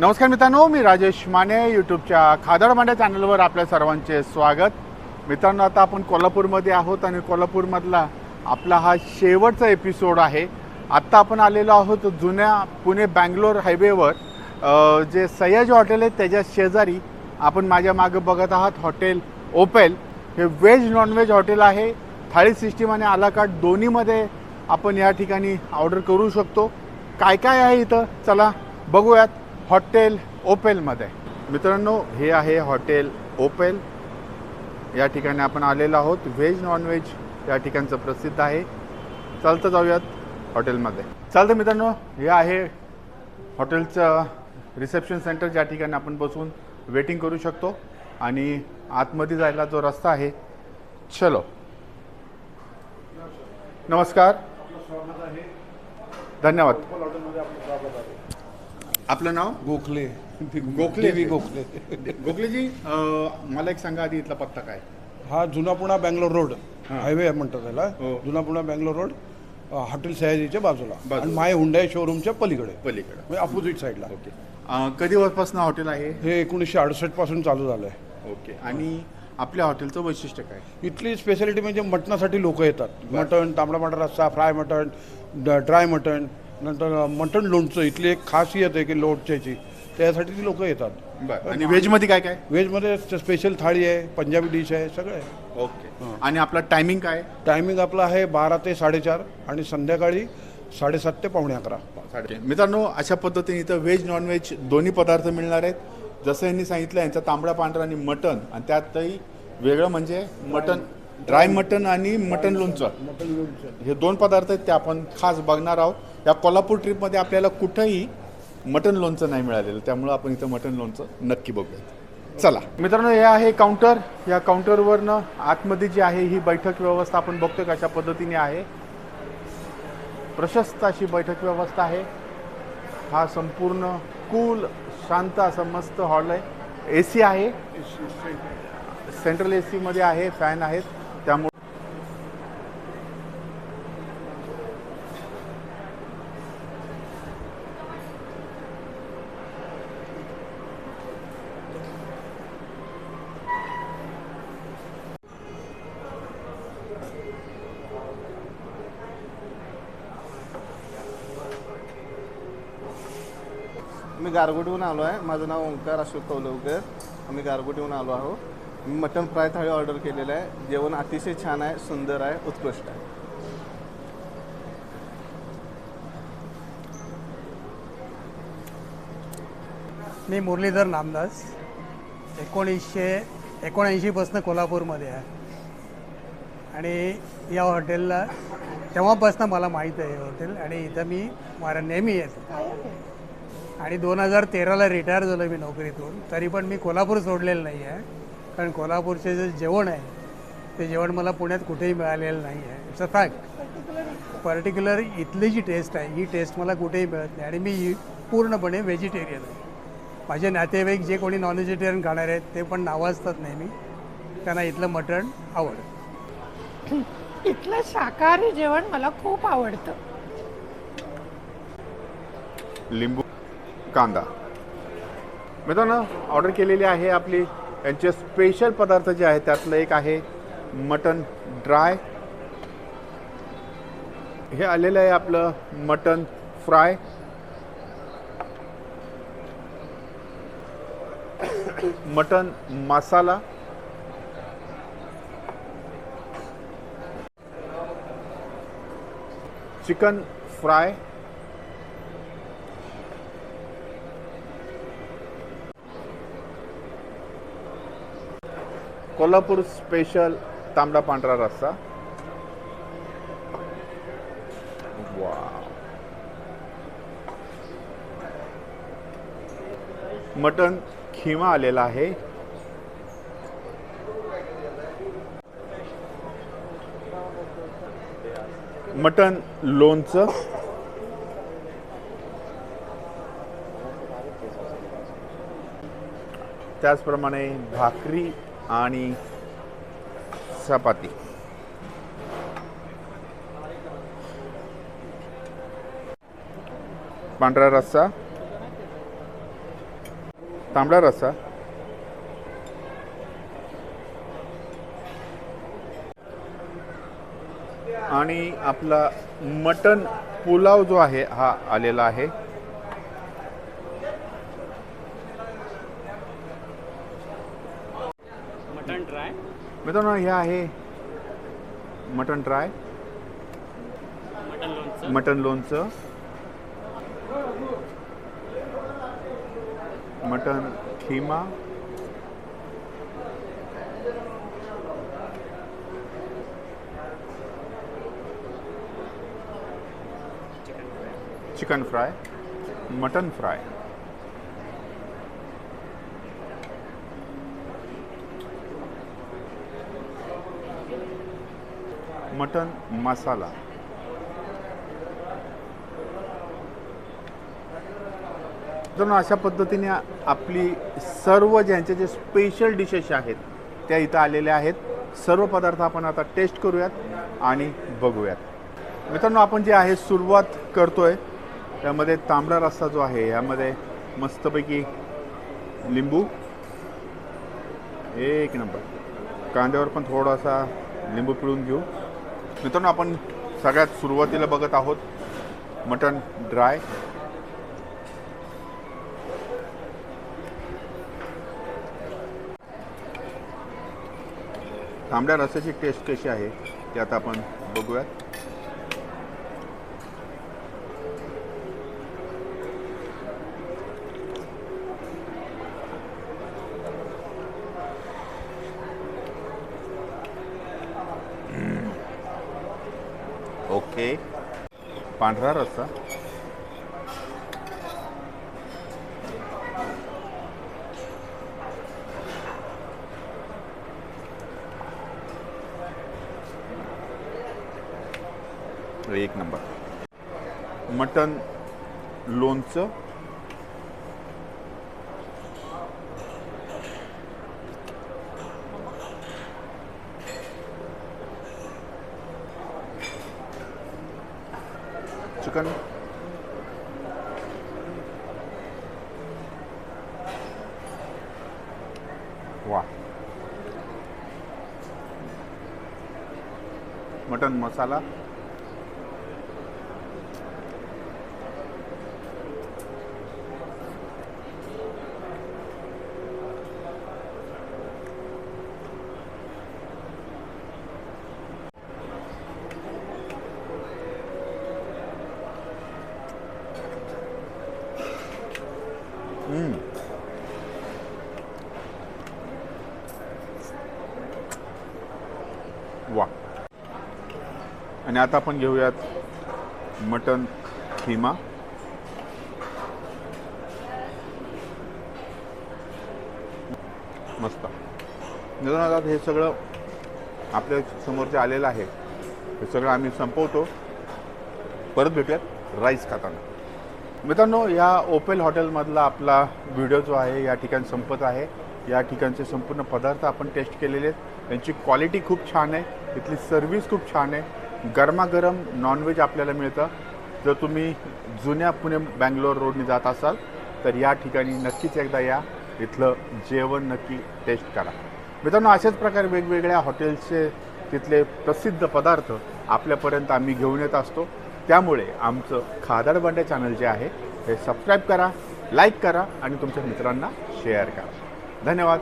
नमस्कार मित्रांनो मी राजेश माने यूट्यूबच्या खादड मांड्या चॅनलवर आपल्या सर्वांचे स्वागत. मित्रांनो आता आपण कोल्हापूरमध्ये आहोत आणि कोल्हापूरमधला आपला हा शेवटचा एपिसोड आहे. आत्ता आपण आलेलो आहोत जुन्या पुणे बँगलोर हायवेवर जे सयाजी हॉटेल आहे त्याच्या शेजारी आपण माझ्या मागं बघत आहात हॉटेल ओपेल हे व्हेज नॉनव्हेज हॉटेल आहे. थाळी सिस्टीम आणि आलाकाट दोन्हीमध्ये आपण या ठिकाणी ऑर्डर करू शकतो. काय काय आहे इथं? चला बघूयात. हॉटेल ओपेलमध्ये. मित्रांनो हे आहे हॉटेल ओपेल. या ठिकाणी आपण आलेलो आहोत. व्हेज नॉनव्हेज या ठिकाणचं प्रसिद्ध आहे. चालतं जाऊयात हॉटेलमध्ये. चालतं मित्रांनो हे आहे हॉटेलचं रिसेप्शन सेंटर ज्या ठिकाणी आपण बसून वेटिंग करू शकतो. आणि आतमध्ये जायला जो रस्ता आहे चलो. नमस्कार. धन्यवाद. आपलं नाव? गोखले. गोखले. देवी गोखले. गोखलेजी अं, मला एक सांगा आधी इथला पत्ता काय? हा जुना पुणा बँगलोर रोड. हायवे म्हणतात त्याला. हो. जुना पुणा बँगलोर रोड अ, हॉटेल सयाजीच्या बाजूला. बाजूला. आणि माय हुंडाई शोरूमच्या पलीकडे. पलीकडं. म्हणजे अपोजिट साईडला ओके. अं, कधी वर्षपासून हॉटेल आहे? हे एकोणीसशे अडुसष्टपासून चालू झालंय. ओके. आणि आपल्या हॉटेलचं वैशिष्ट्य काय? इथली स्पेशालिटी म्हणजे मटणासाठी लोक येतात. मटण तांबडा पांढरा रस्सा फ्राय मटण ड्राय मटण नंतर मटण लोणचं इथली एक खासियत आहे की लोणच्याची. त्यासाठी ती लोक येतात. बरं. आणि व्हेजमध्ये काय काय? व्हेजमध्ये स्पेशल थाळी आहे पंजाबी डिश आहे सगळं आहे. ओके. आणि आपला टायमिंग काय? टायमिंग आपला आहे बारा ते साडेचार आणि संध्याकाळी साडेसात ते पावणे अकरा. साडे मित्रांनो अशा पद्धतीने इथं व्हेज नॉनव्हेज दोन्ही पदार्थ मिळणार आहेत. जसं यांनी सांगितलं यांचा तांबडा पांढरा आणि मटन आणि त्यातही वेगळं म्हणजे मटन ड्राय मटन आणि मटण लोणचं. हे दोन पदार्थ आहेत ते आपण खास बघणार आहोत. या कोल्हापूर ट्रिपमध्ये आपल्याला कुठंही मटन लोणचं नाही मिळालेलं. त्यामुळं आपण इथं मटन लोणचं नक्की बघूया चला. मित्रांनो हे आहे काउंटर या काउंटरवरनं आतमध्ये जी आहे ही बैठक व्यवस्था आपण बघतोय कशा पद्धतीने आहे. प्रशस्त अशी बैठक व्यवस्था आहे. हा संपूर्ण कूल शांत असा मस्त हॉल आहे. ए सी आहे सेंट्रल ए सीमध्ये आहे फॅन आहेत त्यामुळे मी गारगोटीहून आलो आहे. माझं नाव ओंकार अशोक कौलवकर. आम्ही गारगोटीहून आलो आहोत. मी मटन फ्राय थाळी ऑर्डर केलेलं आहे. जेवण अतिशय छान आहे सुंदर आहे उत्कृष्ट आहे. मी मुरलीधर नामदास. एकोणीसशे एकोणऐंशीपासून कोल्हापूरमध्ये आहे. आणि या हॉटेलला तेव्हापासून मला माहीत आहे हे हॉटेल. आणि इथं मी मला नेहमी येतो. आणि दोन हजार तेराला रिटायर झालो मी नोकरीतून. तरी पण मी कोल्हापूर सोडलेलं नाही आहे. कारण कोल्हापूरचे जे जेवण आहे ते जेवण मला पुण्यात कुठेही मिळालेलं नाही आहे. इट्स अ फॅक्ट पर्टिक्युलर इथली जी टेस्ट आहे ही टेस्ट मला कुठेही मिळत नाही. आणि मी पूर्णपणे व्हेजिटेरियन आहे. माझे नातेवाईक जे कोणी नॉन व्हेजिटेरियन खाणार आहेत ते पण नावाजतात नेहमी. त्यांना इथलं मटण आवडतं. इथलं शाकाहारी जेवण मला खूप आवडतं. लिंबू कांदा. मित्रांनो ऑर्डर केलेली आहे आपली. यांचे स्पेशल पदार्थ जे आहेत त्यातलं एक आहे मटन ड्राय हे आलेलं आहे आपलं mutton fry mutton masala. Chicken fry Kolhapur special तांबडा पांढरा रस्सा. वा मटन खिमा आलेला आहे. मटन लोणचं. त्याचप्रमाणे भाकरी. आणि चपाती. पांढरा रस्सा. तांबडा रस्सा. आणि आपला मटन पुलाव जो आहे हा आलेला आहे. मित्रांनो हे आहे मटन ड्राय मटन लोणचं. Mutton keema. Chicken fry. Mutton fry. Mutton masala. तर अशा पद्धतीने आपली सर्व ज्यांचे जे स्पेशल डिशेस आहेत त्या इथं आलेल्या आहेत. सर्व पदार्थ आपण आता टेस्ट करूयात आणि बघूयात. मित्रांनो आपण जे आहे सुरुवात करतोय त्यामध्ये तांबडा रस्सा जो आहे यामध्ये मस्तपैकी लिंबू. एक नंबर. कांद्यावर पण थोडासा लिंबू पिळून घेऊ. मित्रांनो आपण सगळ्यात सुरुवातीला बघत आहोत मटन ड्राय. तांबड्या रस्याची टेस्ट कशी आहे ते आता आपण बघूयात. ओके. पांढरा रस्सा. एक नंबर. मटन लोणचं. चिकन वा मटन मसाला वा. आणि आता आपण घेऊयात मटन खिमा. मस्त. निदानात आता हे सगळं आपल्यासमोर जे आलेलं आहे. हे सगळं आम्ही संपवतो. परत भेटूयात. राईस खाताना. मित्रांनो या ओपेल हॉटेलमधला आपला व्हिडिओ जो आहे या ठिकाणी संपत आहे. या ठिकाणचे संपूर्ण पदार्थ आपण टेस्ट केलेले आहेत. त्यांची क्वालिटी खूप छान आहे. इथली सर्व्हिस खूप छान आहे. गरमागरम नॉनव्हेज आपल्याला मिळतं. जर तुम्ही जुन्या पुणे बँगलोर रोडने जात असाल तर या ठिकाणी नक्कीच एकदा या. इथलं जेवण नक्की टेस्ट करा. मित्रांनो अशाच प्रकारे वेगवेगळ्या हॉटेल्सचे तिथले प्रसिद्ध पदार्थ आपल्यापर्यंत आम्ही घेऊन येत असतो. त्यामुळे आमचं खादाड चॅनल जे आहे हे सबस्क्राईब करा लाईक करा आणि तुमच्या मित्रांना शेअर करा. धन्यवाद.